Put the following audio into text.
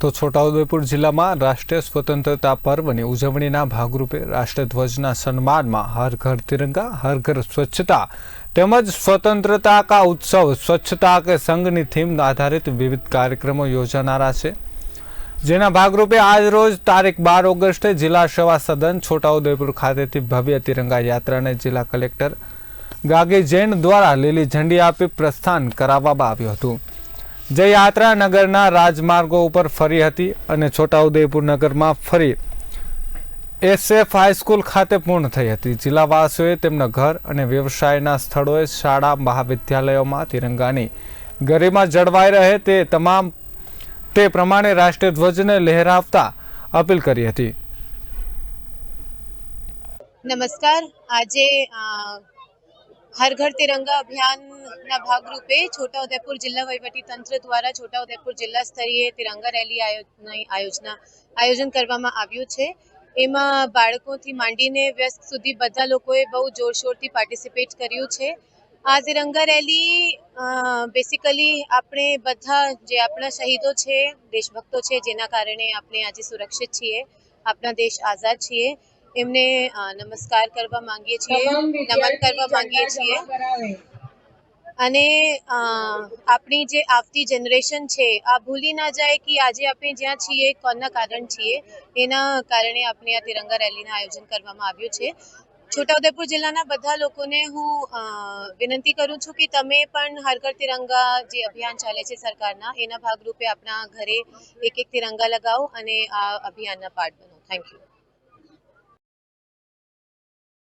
તો છોટાઉદેપુર જિલ્લામાં રાષ્ટ્રીય સ્વતંત્રતા પર્વની ઉજવણીના ભાગરૂપે રાષ્ટ્રધ્વજના સન્માનમાં હર ઘર તિરંગા, હર ઘર સ્વચ્છતા તેમજ સ્વતંત્રતા કા ઉત્સવ, સ્વચ્છતા કે સંઘની થીમ આધારિત વિવિધ કાર્યક્રમો યોજાનારા છે. જેના ભાગરૂપે આજ રોજ તારીખ બાર ઓગસ્ટે જિલ્લા સેવા સદન છોટાઉદેપુર ખાતેથી ભવ્ય તિરંગા યાત્રાને જિલ્લા કલેક્ટર ગાગે જૈન દ્વારા લીલી ઝંડી આપી પ્રસ્થાન કરાવવામાં આવ્યું હતું. જે યાત્રા નગરના રાજમાર્ગો ઉપર ફરી હતી અને છોટાઉદેપુર નગરમાં ફરી એસએફ હાઈસ્કૂલ ખાતે પૂર્ણ થઈ હતી. જિલ્લાવાસીઓએ તેમના ઘર અને વ્યવસાયના સ્થળોએ શાળા, મહાવિદ્યાલયોમાં તિરંગાની ગરિમા જળવાઈ રહે તે તમામ તે પ્રમાણે રાષ્ટ્રીય ધ્વજને લહેરાવતા અપીલ કરી હતી. નમસ્કાર. આજે હર ઘર તિરંગા અભિયાનના ભાગરૂપે છોટાઉદેપુર જિલ્લા વહીવટી તંત્ર દ્વારા છોટાઉદેપુર જિલ્લા સ્તરીય તિરંગા રેલી આયોજના આયોજના કરવામાં આવ્યું છે. એમાં બાળકોથી માંડીને વ્યસ્ત સુધી બધા લોકોએ બહુ જોરશોરથી પાર્ટિસિપેટ કર્યું છે. આ તિરંગા રેલી બેસિકલી આપણે બધા જે આપણા શહીદો છે, દેશભક્તો છે, જેના કારણે આપણે આજે સુરક્ષિત છીએ, આપણા દેશ આઝાદ છીએ. એમને નમસ્કાર કરવા માંગીએ છીએ નમન કરવા માંગીએ છીએ. અને આપણી જે આવતી જનરેશન છે આ ભૂલી ના જાય કે આજે આપણે જ્યાં છીએ કોના કારણ છીએ એના કારણે આપણે આ તિરંગા રેલીનું આયોજન કરવામાં આવ્યું છે. છોટાઉદેપુર જિલ્લાના બધા લોકોને હું વિનંતી કરું છું કે તમે પણ હર ઘર તિરંગા જે અભિયાન ચાલે છે સરકારના એના ભાગરૂપે આપણા ઘરે એક એક તિરંગા લગાવો અને આ અભિયાનના પાર્ટ બનો. Thank you